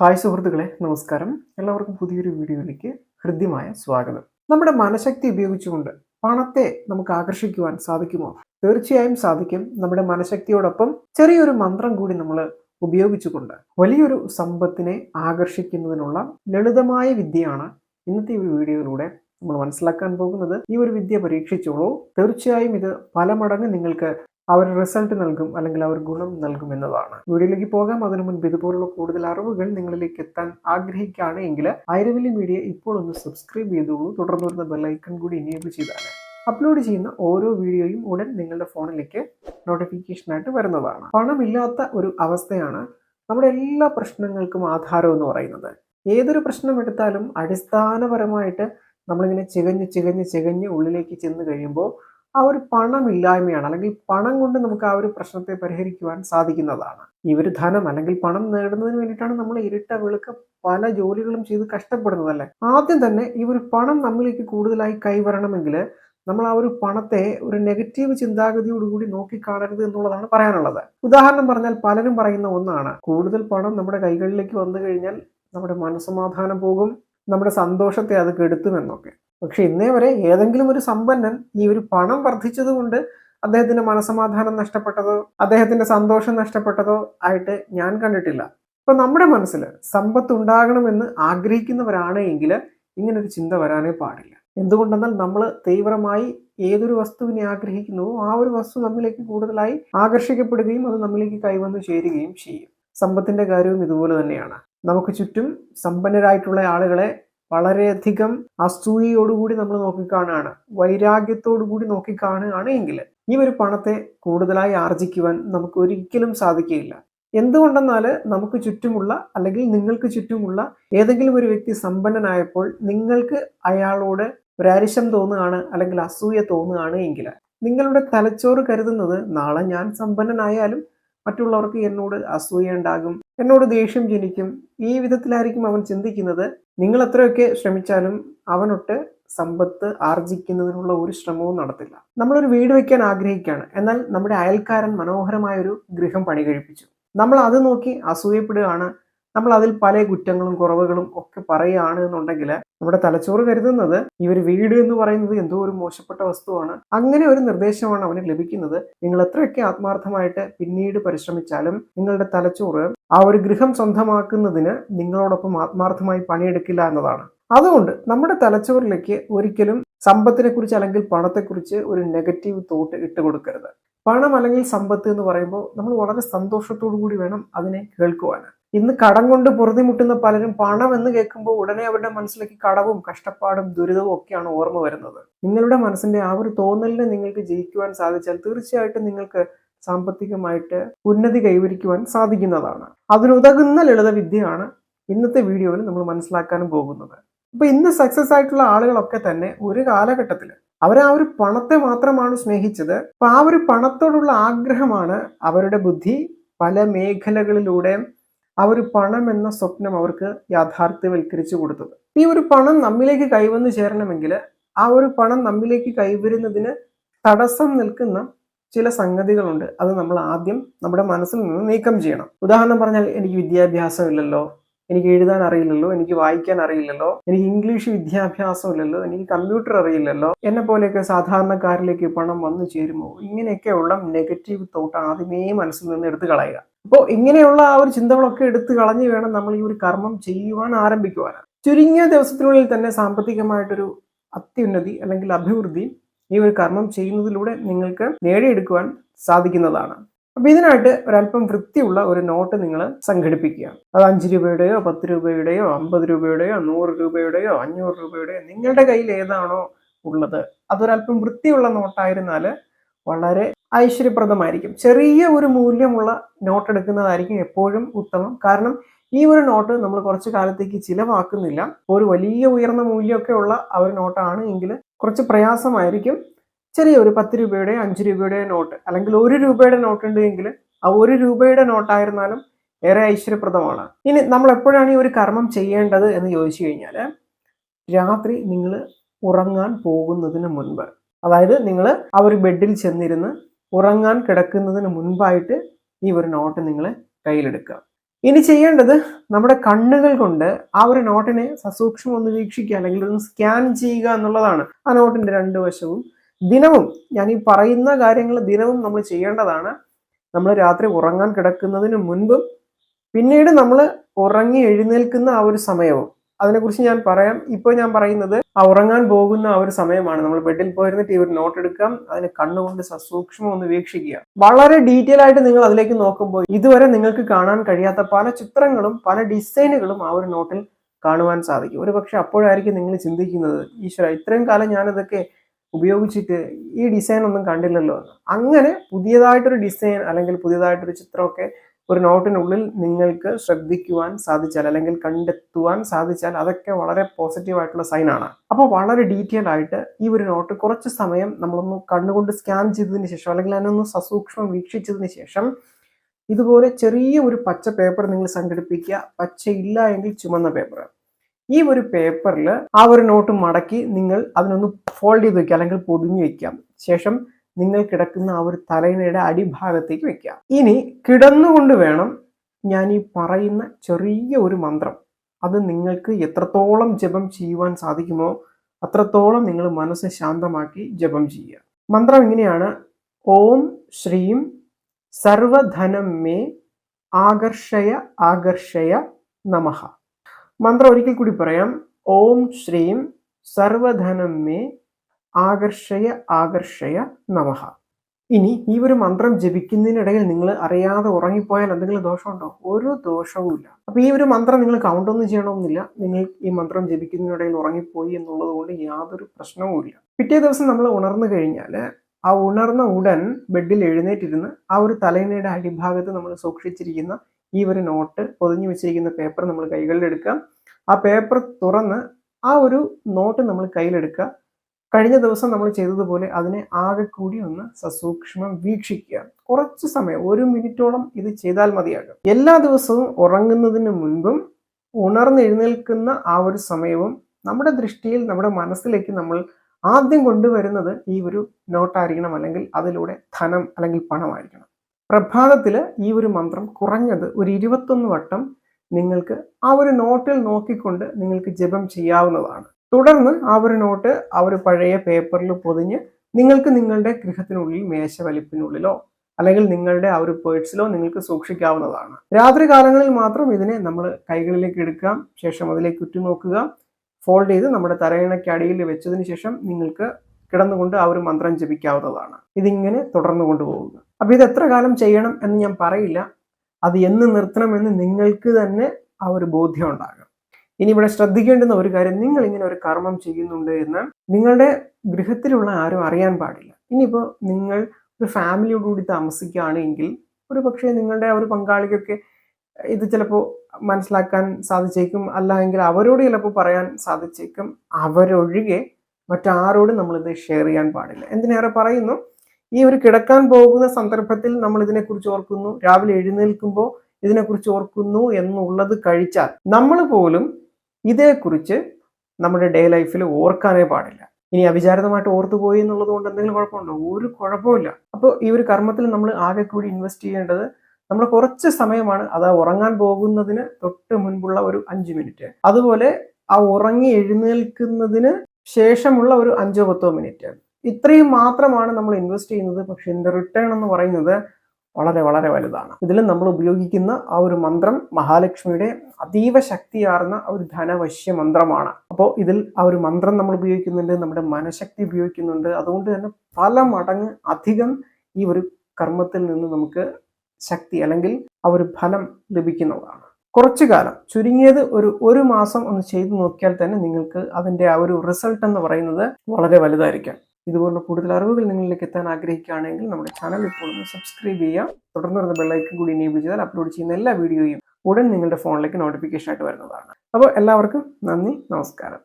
Hi സുഹൃത്തുക്കളെ നമസ്കാരം. എല്ലാവർക്കും പുതിയൊരു വീഡിയോയിലേക്ക് ഹൃദ്യമായ സ്വാഗതം. നമ്മുടെ മനഃശക്തി ഉപയോഗിച്ചുകൊണ്ട് പണത്തെ നമുക്ക് ആകർഷിക്കുവാൻ സാധിക്കുമോ? തീർച്ചയായും സാധിക്കും. നമ്മുടെ മനഃശക്തിയോടൊപ്പം ചെറിയൊരു മന്ത്രം കൂടി നമ്മൾ ഉപയോഗിച്ചുകൊണ്ട് വലിയൊരു സമ്പത്തിനെ ആകർഷിക്കുന്നതിനുള്ള ലളിതമായ വിദ്യയാണ് ഇന്നത്തെ ഒരു വീഡിയോയിലൂടെ നമ്മൾ മനസ്സിലാക്കാൻ പോകുന്നത്. ഈ ഒരു വിദ്യ പരീക്ഷിച്ചോളൂ. തീർച്ചയായും ഇത് പല മടങ്ങ് നിങ്ങൾക്ക് അവർ റിസൾട്ട് നൽകും അല്ലെങ്കിൽ അവർ ഗുണം നൽകും എന്നതാണ്. വീഡിയോയിലേക്ക് പോകാം. അതിനു മുൻപ് ഇതുപോലുള്ള കൂടുതൽ അറിവുകൾ നിങ്ങളിലേക്ക് എത്താൻ ആഗ്രഹിക്കുകയാണ് എങ്കിൽ ഐരവലി മീഡിയ ഇപ്പോൾ ഒന്ന് സബ്സ്ക്രൈബ് ചെയ്തോളൂ. തുടർന്ന് വരുന്ന ബെല്ലൈക്കൺ കൂടി എനേബിൾ ചെയ്താൽ അപ്ലോഡ് ചെയ്യുന്ന ഓരോ വീഡിയോയും ഉടൻ നിങ്ങളുടെ ഫോണിലേക്ക് നോട്ടിഫിക്കേഷനായിട്ട് വരുന്നതാണ്. പണമില്ലാത്ത ഒരു അവസ്ഥയാണ് നമ്മുടെ എല്ലാ പ്രശ്നങ്ങൾക്കും ആധാരം എന്ന് പറയുന്നത്. ഏതൊരു പ്രശ്നം എടുത്താലും അടിസ്ഥാനപരമായിട്ട് നമ്മളിങ്ങനെ ചികഞ്ഞ് ചികഞ്ഞ് ചികഞ്ഞ് ഉള്ളിലേക്ക് ചെന്ന് കഴിയുമ്പോൾ ആ ഒരു പണമില്ലായ്മയാണ് അല്ലെങ്കിൽ പണം കൊണ്ട് നമുക്ക് ആ ഒരു പ്രശ്നത്തെ പരിഹരിക്കുവാൻ സാധിക്കുന്നതാണ്. ഈ ഒരു ധനം അല്ലെങ്കിൽ പണം നേടുന്നതിന് വേണ്ടിയിട്ടാണ് നമ്മൾ ഇരുട്ട വെളുക്ക പല ജോലികളും ചെയ്ത് കഷ്ടപ്പെടുന്നതല്ലേ? ആദ്യം തന്നെ ഈ ഒരു പണം നമ്മളിലേക്ക് കൂടുതലായി കൈവരണമെങ്കിൽ നമ്മൾ ആ ഒരു പണത്തെ ഒരു നെഗറ്റീവ് ചിന്താഗതിയോടുകൂടി നോക്കിക്കാണരുത് എന്നുള്ളതാണ് പറയാനുള്ളത്. ഉദാഹരണം പറഞ്ഞാൽ പലരും പറയുന്ന ഒന്നാണ് കൂടുതൽ പണം നമ്മുടെ കൈകളിലേക്ക് വന്നു കഴിഞ്ഞാൽ നമ്മുടെ മനസ്സമാധാനം പോകും നമ്മുടെ സന്തോഷത്തെ അത് കെടുത്തുമെന്നൊക്കെ പക്ഷെ ഇന്നേ വരെ ഏതെങ്കിലും ഒരു സമ്പന്നൻ ഈ ഒരു പണം വർദ്ധിച്ചതുകൊണ്ട് അദ്ദേഹത്തിന്റെ മനസമാധാനം നഷ്ടപ്പെട്ടതോ അദ്ദേഹത്തിന്റെ സന്തോഷം നഷ്ടപ്പെട്ടതോ ആയിട്ട് ഞാൻ കണ്ടിട്ടില്ല. ഇപ്പൊ നമ്മുടെ മനസ്സിൽ സമ്പത്ത് ഉണ്ടാകണമെന്ന് ആഗ്രഹിക്കുന്നവരാണ് എങ്കിൽ ഇങ്ങനൊരു ചിന്ത വരാനേ പാടില്ല. എന്തുകൊണ്ടെന്നാൽ നമ്മൾ തീവ്രമായി ഏതൊരു വസ്തുവിനെ ആഗ്രഹിക്കുന്നുവോ ആ ഒരു വസ്തു നമ്മിലേക്ക് കൂടുതലായി ആകർഷിക്കപ്പെടുകയും അത് നമ്മിലേക്ക് കൈവന്ന് ചേരുകയും ചെയ്യും. സമ്പത്തിന്റെ കാര്യവും ഇതുപോലെ തന്നെയാണ്. നമുക്ക് ചുറ്റും സമ്പന്നരായിട്ടുള്ള ആളുകളെ വളരെയധികം അസൂയയോടുകൂടി നമ്മൾ നോക്കിക്കാണുകയാണ് വൈരാഗ്യത്തോടുകൂടി നോക്കിക്കാണുകയാണ് എങ്കിൽ ഈ ഒരു പണത്തെ കൂടുതലായി ആർജിക്കുവാൻ നമുക്ക് ഒരിക്കലും സാധിക്കുകയില്ല. എന്തുകൊണ്ടെന്നാൽ നമുക്ക് ചുറ്റുമുള്ള അല്ലെങ്കിൽ നിങ്ങൾക്ക് ചുറ്റുമുള്ള ഏതെങ്കിലും ഒരു വ്യക്തി സമ്പന്നനായപ്പോൾ നിങ്ങൾക്ക് അയാളോട് ഒരരിശം തോന്നുകയാണ് അല്ലെങ്കിൽ അസൂയ തോന്നുകയാണ് എങ്കിൽ നിങ്ങളുടെ തലച്ചോറ് കരുതുന്നത് നാളെ ഞാൻ സമ്പന്നനായാലും മറ്റുള്ളവർക്ക് എന്നോട് അസൂയ ഉണ്ടാകും എന്നോട് ദേഷ്യം ജനിക്കും ഈ വിധത്തിലായിരിക്കും അവൻ ചിന്തിക്കുന്നത്. നിങ്ങൾ എത്രയൊക്കെ ശ്രമിച്ചാലും അവനൊട്ട് സമ്പത്ത് ആർജിക്കുന്നതിനുള്ള ഒരു ശ്രമവും നടത്തില്ല. നമ്മളൊരു വീട് വയ്ക്കാൻ ആഗ്രഹിക്കുകയാണ്. എന്നാൽ നമ്മുടെ അയൽക്കാരൻ മനോഹരമായ ഒരു ഗൃഹം പണി കഴിപ്പിച്ചു നമ്മൾ അത് നോക്കി അസൂയപ്പെടുകയാണ് നമ്മൾ അതിൽ പല കുറ്റങ്ങളും കുറവുകളും ഒക്കെ പറയുകയാണ് എന്നുണ്ടെങ്കിൽ നമ്മുടെ തലച്ചോറ് കരുതുന്നത് ഈ ഒരു വീട് എന്ന് പറയുന്നത് എന്തോ ഒരു മോശപ്പെട്ട വസ്തുവാണ്. അങ്ങനെ ഒരു നിർദ്ദേശമാണ് അവന് ലഭിക്കുന്നത്. നിങ്ങൾ എത്രയൊക്കെ ആത്മാർത്ഥമായിട്ട് പിന്നീട് പരിശ്രമിച്ചാലും നിങ്ങളുടെ തലച്ചോറ് ആ ഒരു ഗൃഹം സ്വന്തമാക്കുന്നതിന് നിങ്ങളോടൊപ്പം ആത്മാർത്ഥമായി പണിയെടുക്കില്ല എന്നതാണ്. അതുകൊണ്ട് നമ്മുടെ തലച്ചോറിലേക്ക് ഒരിക്കലും സമ്പത്തിനെ കുറിച്ച് അല്ലെങ്കിൽ പണത്തെക്കുറിച്ച് ഒരു നെഗറ്റീവ് തോട്ട് ഇട്ട് കൊടുക്കരുത്. പണം അല്ലെങ്കിൽ സമ്പത്ത് എന്ന് പറയുമ്പോൾ നമ്മൾ വളരെ സന്തോഷത്തോടു കൂടി വേണം അതിനെ കേൾക്കുവാൻ. ഇന്ന് കടം കൊണ്ട് പൊറുതിമുട്ടുന്ന പലരും പണം എന്ന് കേൾക്കുമ്പോൾ ഉടനെ അവരുടെ മനസ്സിലേക്ക് കടവും കഷ്ടപ്പാടും ദുരിതവും ഒക്കെയാണ് ഓർമ്മ വരുന്നത്. നിങ്ങളുടെ മനസ്സിന്റെ ആ ഒരു തോന്നലിനെ നിങ്ങൾക്ക് ജയിക്കുവാൻ സാധിച്ചാൽ തീർച്ചയായിട്ടും നിങ്ങൾക്ക് സാമ്പത്തികമായിട്ട് ഉന്നതി കൈവരിക്കുവാൻ സാധിക്കുന്നതാണ്. അതിനുതകുന്ന ലളിത വിദ്യയാണ് ഇന്നത്തെ വീഡിയോയിൽ നമ്മൾ മനസ്സിലാക്കാനും പോകുന്നത്. അപ്പൊ ഇന്ന് സക്സസ് ആയിട്ടുള്ള ആളുകളൊക്കെ തന്നെ ഒരു കാലഘട്ടത്തിൽ അവർ ആ ഒരു പണത്തെ മാത്രമാണ് സ്നേഹിച്ചത്. അപ്പൊ ആ ഒരു പണത്തോടുള്ള ആഗ്രഹമാണ് അവരുടെ ബുദ്ധി പല മേഖലകളിലൂടെ ആ ഒരു പണം എന്ന സ്വപ്നം അവർക്ക് യാഥാർത്ഥ്യവൽക്കരിച്ചു കൊടുത്തത്. ഈ ഒരു പണം നമ്മിലേക്ക് കൈവന്നു ചേരണമെങ്കിൽ ആ ഒരു പണം നമ്മിലേക്ക് കൈവരുന്നതിന് തടസ്സം നിൽക്കുന്ന ചില സംഗതികളുണ്ട്. അത് നമ്മൾ ആദ്യം നമ്മുടെ മനസ്സിൽ നിന്ന് നീക്കം ചെയ്യണം. ഉദാഹരണം പറഞ്ഞാൽ എനിക്ക് വിദ്യാഭ്യാസം ഇല്ലല്ലോ എനിക്ക് എഴുതാൻ അറിയില്ലല്ലോ എനിക്ക് വായിക്കാൻ അറിയില്ലല്ലോ എനിക്ക് ഇംഗ്ലീഷ് വിദ്യാഭ്യാസം ഇല്ലല്ലോ എനിക്ക് കമ്പ്യൂട്ടർ അറിയില്ലല്ലോ എന്നെ പോലെയൊക്കെ സാധാരണക്കാരിലേക്ക് പണം വന്നു ചേരുമോ? ഇങ്ങനെയൊക്കെയുള്ള നെഗറ്റീവ് തോട്ട് ആദ്യമേ മനസ്സിൽ നിന്ന് എടുത്തു കളയുക. അപ്പോൾ ഇങ്ങനെയുള്ള ആ ഒരു ചിന്തകളൊക്കെ എടുത്തു കളഞ്ഞു വേണം നമ്മൾ ഈ ഒരു കർമ്മം ചെയ്യുവാൻ ആരംഭിക്കുവാനാണ് ചുരുങ്ങിയ ദിവസത്തിനുള്ളിൽ തന്നെ സാമ്പത്തികമായിട്ടൊരു അത്യുന്നതി അല്ലെങ്കിൽ അഭിവൃദ്ധി ഈ ഒരു കർമ്മം ചെയ്യുന്നതിലൂടെ നിങ്ങൾക്ക് നേടിയെടുക്കുവാൻ സാധിക്കുന്നതാണ്. അപ്പൊ ഇതിനായിട്ട് ഒരല്പം വൃത്തിയുള്ള ഒരു നോട്ട് നിങ്ങൾ സംഘടിപ്പിക്കുക. അത് അഞ്ച് രൂപയുടെയോ പത്ത് രൂപയുടെയോ അമ്പത് രൂപയുടെയോ നൂറ് രൂപയുടെയോ അഞ്ഞൂറ് രൂപയുടെയോ നിങ്ങളുടെ കയ്യിൽ ഏതാണോ ഉള്ളത്. അതൊരല്പം വൃത്തിയുള്ള നോട്ടായിരുന്നാൽ വളരെ ഐശ്വര്യപ്രദമായിരിക്കും. ചെറിയ ഒരു മൂല്യമുള്ള നോട്ട് എടുക്കുന്നതായിരിക്കും എപ്പോഴും ഉത്തമം. കാരണം ഈ ഒരു നോട്ട് നമ്മൾ കുറച്ച് കാലത്തേക്ക് ചിലവാക്കുന്നില്ല. ഒരു വലിയ ഉയർന്ന മൂല്യമൊക്കെ ഉള്ള ആ ഒരു നോട്ടാണ് എങ്കിൽ കുറച്ച് പ്രയാസമായിരിക്കും. ചെറിയ ഒരു പത്ത് രൂപയുടെ അഞ്ച് രൂപയുടെ നോട്ട് അല്ലെങ്കിൽ ഒരു രൂപയുടെ നോട്ട് ഉണ്ടെങ്കിൽ ആ ഒരു രൂപയുടെ നോട്ടായിരുന്നാലും ഏറെ ഐശ്വര്യപ്രദമാണ്. ഇനി നമ്മൾ എപ്പോഴാണ് ഈ ഒരു കർമ്മം ചെയ്യേണ്ടത് എന്ന് ചോദിച്ചു കഴിഞ്ഞാൽ രാത്രി നിങ്ങൾ ഉറങ്ങാൻ പോകുന്നതിന് മുൻപ്. അതായത് നിങ്ങൾ ആ ഒരു ബെഡിൽ ചെന്നിരുന്ന് ഉറങ്ങാൻ കിടക്കുന്നതിന് മുൻപായിട്ട് ഈ ഒരു നോട്ട് നിങ്ങൾ കയ്യിലെടുക്കുക. ഇനി ചെയ്യേണ്ടത് നമ്മുടെ കണ്ണുകൾ കൊണ്ട് ആ ഒരു നോട്ടിനെ സസൂക്ഷ്മം ഒന്ന് വീക്ഷിക്കുക അല്ലെങ്കിൽ ഒന്ന് സ്കാൻ ചെയ്യുക എന്നുള്ളതാണ്. ആ നോട്ടിന്റെ രണ്ട് വശവും. ദിനവും ഞാൻ ഈ പറയുന്ന കാര്യങ്ങൾ ദിനവും നമ്മൾ ചെയ്യേണ്ടതാണ്. നമ്മൾ രാത്രി ഉറങ്ങാൻ കിടക്കുന്നതിന് മുൻപും പിന്നീട് നമ്മൾ ഉറങ്ങി എഴുന്നേൽക്കുന്ന ആ ഒരു സമയവും. അതിനെക്കുറിച്ച് ഞാൻ പറയാം. ഇപ്പോൾ ഞാൻ പറയുന്നത് ആ ഉറങ്ങാൻ പോകുന്ന ആ ഒരു സമയമാണ്. നമ്മൾ ബെഡിൽ പോയിരുന്നിട്ട് ഈ ഒരു നോട്ട് എടുക്കാം അതിന് കണ്ണുകൊണ്ട് സസൂക്ഷ്മം ഒന്ന് വീക്ഷിക്കുക. വളരെ ഡീറ്റെയിൽ ആയിട്ട് നിങ്ങൾ അതിലേക്ക് നോക്കുമ്പോൾ ഇതുവരെ നിങ്ങൾക്ക് കാണാൻ കഴിയാത്ത പല ചിത്രങ്ങളും പല ഡിസൈനുകളും ആ ഒരു നോട്ടിൽ കാണുവാൻ സാധിക്കും. ഒരു പക്ഷെ അപ്പോഴായിരിക്കും നിങ്ങൾ ചിന്തിക്കുന്നത് ഈശ്വര ഇത്രയും കാലം ഞാനിതൊക്കെ ഉപയോഗിച്ചിട്ട് ഈ ഡിസൈൻ ഒന്നും കണ്ടില്ലല്ലോ എന്ന്. അങ്ങനെ പുതിയതായിട്ടൊരു ഡിസൈൻ അല്ലെങ്കിൽ പുതിയതായിട്ടൊരു ചിത്രമൊക്കെ ഒരു നോട്ടിനുള്ളിൽ നിങ്ങൾക്ക് ശ്രദ്ധിക്കുവാൻ സാധിച്ചാൽ അല്ലെങ്കിൽ കണ്ടെത്തുവാൻ സാധിച്ചാൽ അതൊക്കെ വളരെ പോസിറ്റീവ് ആയിട്ടുള്ള സൈനാണ് അപ്പോൾ വളരെ ഡീറ്റെയിൽ ആയിട്ട് ഈ ഒരു നോട്ട് കുറച്ച് സമയം നമ്മളൊന്ന് കണ്ണുകൊണ്ട് സ്കാൻ ചെയ്തതിന് ശേഷം അല്ലെങ്കിൽ അതിനൊന്ന് സസൂക്ഷ്മം വീക്ഷിച്ചതിന് ശേഷം ഇതുപോലെ ചെറിയ ഒരു പച്ച പേപ്പർ നിങ്ങൾ സംഘടിപ്പിക്കുക. പച്ച ഇല്ല എങ്കിൽ ചുമന്ന പേപ്പർ ഈ ഒരു പേപ്പറിൽ ആ ഒരു നോട്ട് മടക്കി നിങ്ങൾ അതിനൊന്ന് ഫോൾഡ് ചെയ്ത് വെക്കുക അല്ലെങ്കിൽ പൊതിഞ്ഞു വെക്കാം ശേഷം നിങ്ങൾ കിടക്കുന്ന ആ ഒരു തലയിണയുടെ അടിഭാഗത്തേക്ക് വെക്കുക. ഇനി കിടന്നുകൊണ്ട് വേണം ഞാൻ ഈ പറയുന്ന ചെറിയ ഒരു മന്ത്രം. അത് നിങ്ങൾക്ക് എത്രത്തോളം ജപം ചെയ്യുവാൻ സാധിക്കുമോ അത്രത്തോളം നിങ്ങൾ മനസ്സ് ശാന്തമാക്കി ജപം ചെയ്യുക. മന്ത്രം ഇങ്ങനെയാണ്. ഓം ശ്രീം സർവധനം മേ ആകർഷയ ആകർഷയ നമഹ മന്ത്രം ഒരിക്കൽ കൂടി പറയാം. ഓം ശ്രീം സർവധനം മേ ആകർഷയ ആകർഷയ നമഹ ഇനി ഈ ഒരു മന്ത്രം ജപിക്കുന്നതിനിടയിൽ നിങ്ങൾ അറിയാതെ ഉറങ്ങിപ്പോയാൽ എന്തെങ്കിലും ദോഷമുണ്ടോ? ഒരു ദോഷവുമില്ല അപ്പൊ ഈ ഒരു മന്ത്രം നിങ്ങൾ കൗണ്ട് ഒന്നും ചെയ്യണമെന്നില്ല. നിങ്ങൾ ഈ മന്ത്രം ജപിക്കുന്നതിനിടയിൽ ഉറങ്ങിപ്പോയി എന്നുള്ളത് കൊണ്ട് യാതൊരു പ്രശ്നവുമില്ല പിറ്റേ ദിവസം നമ്മൾ ഉണർന്നു കഴിഞ്ഞാൽ ആ ഉണർന്ന ഉടൻ ബെഡിൽ എഴുന്നേറ്റിരുന്ന് ആ ഒരു തലയിണയുടെ അടിഭാഗത്ത് നമ്മൾ സൂക്ഷിച്ചിരിക്കുന്ന ഈ ഒരു നോട്ട് പൊതിഞ്ഞു വെച്ചിരിക്കുന്ന പേപ്പർ നമ്മൾ കൈകളിലെടുക്കാം ആ പേപ്പർ തുറന്ന് ആ ഒരു നോട്ട് നമ്മൾ കയ്യിലെടുക്കുക. കഴിഞ്ഞ ദിവസം നമ്മൾ ചെയ്തതുപോലെ അതിനെ ആകെ കൂടി ഒന്ന് സസൂക്ഷ്മം വീക്ഷിക്കുക. കുറച്ച് സമയം ഒരു മിനിറ്റോളം ഇത് ചെയ്താൽ മതിയാകും. എല്ലാ ദിവസവും ഉറങ്ങുന്നതിന് മുൻപും ഉണർന്നെഴുന്നേൽക്കുന്ന ആ ഒരു സമയവും നമ്മുടെ ദൃഷ്ടിയിൽ നമ്മുടെ മനസ്സിലേക്ക് നമ്മൾ ആദ്യം കൊണ്ടുവരുന്നത് ഈ ഒരു നോട്ടായിരിക്കണം അല്ലെങ്കിൽ അതിലൂടെ ധനം അല്ലെങ്കിൽ പണമായിരിക്കണം. പ്രഭാതത്തിൽ ഈ ഒരു മന്ത്രം കുറഞ്ഞത് ഒരു ഇരുപത്തൊന്ന് വട്ടം നിങ്ങൾക്ക് ആ ഒരു നോട്ടിൽ നോക്കിക്കൊണ്ട് നിങ്ങൾക്ക് ജപം ചെയ്യാവുന്നതാണ്. തുടർന്ന് ആ ഒരു നോട്ട് ആ ഒരു പഴയ പേപ്പറിൽ പൊതിഞ്ഞ് നിങ്ങൾക്ക് നിങ്ങളുടെ ഗൃഹത്തിനുള്ളിൽ മേശ വലിപ്പിനുള്ളിലോ അല്ലെങ്കിൽ നിങ്ങളുടെ ആ ഒരു പേഴ്സിലോ നിങ്ങൾക്ക് സൂക്ഷിക്കാവുന്നതാണ്. രാത്രി കാലങ്ങളിൽ മാത്രം ഇതിനെ നമ്മൾ കൈകളിലേക്ക് എടുക്കാം ശേഷം അതിലേക്ക് ഉറ്റുനോക്കുക ഫോൾഡ് ചെയ്ത് നമ്മുടെ തലയിണയ്ക്ക് അടിയിൽ വെച്ചതിന് ശേഷം നിങ്ങൾക്ക് കിടന്നുകൊണ്ട് ആ ഒരു മന്ത്രം ജപിക്കാവുന്നതാണ്. ഇതിങ്ങനെ തുടർന്നു കൊണ്ടുപോകുക അപ്പൊ ഇത് എത്ര കാലം ചെയ്യണം എന്ന് ഞാൻ പറയില്ല. അത് എന്ന് നിർത്തണമെന്ന് നിങ്ങൾക്ക് തന്നെ ആ ഒരു ബോധ്യം ഉണ്ടാകും ഇനി ഇവിടെ ശ്രദ്ധിക്കേണ്ടുന്ന ഒരു കാര്യം നിങ്ങൾ ഇങ്ങനെ ഒരു കർമ്മം ചെയ്യുന്നുണ്ട് എന്ന് നിങ്ങളുടെ ഗൃഹത്തിലുള്ള ആരും അറിയാൻ പാടില്ല. ഇനിയിപ്പോൾ നിങ്ങൾ ഒരു ഫാമിലിയോടുകൂടി താമസിക്കുകയാണെങ്കിൽ ഒരു പക്ഷേ നിങ്ങളുടെ ഒരു പങ്കാളിക്കൊക്കെ ഇത് ചിലപ്പോൾ മനസ്സിലാക്കാൻ സാധിച്ചേക്കും. അല്ലെങ്കിൽ അവരോട് ചിലപ്പോൾ പറയാൻ സാധിച്ചേക്കും. അവരൊഴികെ മറ്റാരോടും നമ്മളിത് ഷെയർ ചെയ്യാൻ പാടില്ല. എന്തിനേറെ പറയുന്നു? ഈ ഒരു കിടക്കാൻ പോകുന്ന സന്ദർഭത്തിൽ നമ്മൾ ഇതിനെക്കുറിച്ച് ഓർക്കുന്നു. രാവിലെ എഴുന്നേൽക്കുമ്പോൾ ഇതിനെക്കുറിച്ച് ഓർക്കുന്നു എന്നുള്ളത് കഴിച്ചാൽ നമ്മൾ പോലും ഇതേക്കുറിച്ച് നമ്മുടെ ഡേ ലൈഫിൽ ഓർക്കാനേ പാടില്ല. ഇനി അവിചാരിതമായിട്ട് ഓർത്തു പോയി എന്നുള്ളത് കൊണ്ട് എന്തെങ്കിലും കുഴപ്പമുണ്ടോ? ഒരു കുഴപ്പമില്ല അപ്പോൾ ഈ ഒരു കർമ്മത്തിൽ നമ്മൾ ആകെ കൂടി ഇൻവെസ്റ്റ് ചെയ്യേണ്ടത് നമ്മൾ കുറച്ച് സമയമാണ് അത് ഉറങ്ങാൻ പോകുന്നതിന് തൊട്ട് മുൻപുള്ള ഒരു അഞ്ച് മിനിറ്റ്. അതുപോലെ ആ ഉറങ്ങി എഴുന്നേൽക്കുന്നതിന് ശേഷമുള്ള ഒരു അഞ്ചോ പത്തോ മിനിറ്റ്. ഇത്രയും മാത്രമാണ് നമ്മൾ ഇൻവെസ്റ്റ് ചെയ്യുന്നത്. പക്ഷെ ഇതിന്റെ റിട്ടേൺ എന്ന് പറയുന്നത് വളരെ വളരെ വലുതാണ്. ഇതിൽ നമ്മൾ ഉപയോഗിക്കുന്ന ആ ഒരു മന്ത്രം മഹാലക്ഷ്മിയുടെ അതീവ ശക്തിയാർന്ന ഒരു ധനവശ്യ മന്ത്രമാണ്. അപ്പോൾ ഇതിൽ ആ ഒരു മന്ത്രം നമ്മൾ ഉപയോഗിക്കുന്നുണ്ട് നമ്മുടെ മനഃശക്തി ഉപയോഗിക്കുന്നുണ്ട്. അതുകൊണ്ട് തന്നെ പല മടങ്ങ് അധികം ഈ ഒരു കർമ്മത്തിൽ നിന്ന് നമുക്ക് ശക്തി അല്ലെങ്കിൽ ആ ഒരു ഫലം ലഭിക്കുന്നതാണ്. കുറച്ചു കാലം ചുരുങ്ങിയത് ഒരു ഒരു മാസം ഒന്ന് ചെയ്തു നോക്കിയാൽ തന്നെ നിങ്ങൾക്ക് അതിന്റെ ആ ഒരു റിസൾട്ട് എന്ന് പറയുന്നത് വളരെ വലുതായിരിക്കാം. ഇതുപോലുള്ള കൂടുതൽ അറിവുകൾ നിങ്ങളിലേക്ക് എത്താൻ ആഗ്രഹിക്കുകയാണെങ്കിൽ നമ്മുടെ ചാനൽ ഇപ്പോൾ ഒന്ന് സബ്സ്ക്രൈബ് ചെയ്യുക. തുടർന്ന് വരുന്ന ബെല്ലൈക്കൻ കൂടി എനേബിൾ ചെയ്താൽ അപ്ലോഡ് ചെയ്യുന്ന എല്ലാ വീഡിയോയും ഉടൻ നിങ്ങളുടെ ഫോണിലേക്ക് നോട്ടിഫിക്കേഷൻ ആയിട്ട് വരുന്നതാണ്. അപ്പോൾ എല്ലാവർക്കും നന്ദി നമസ്കാരം.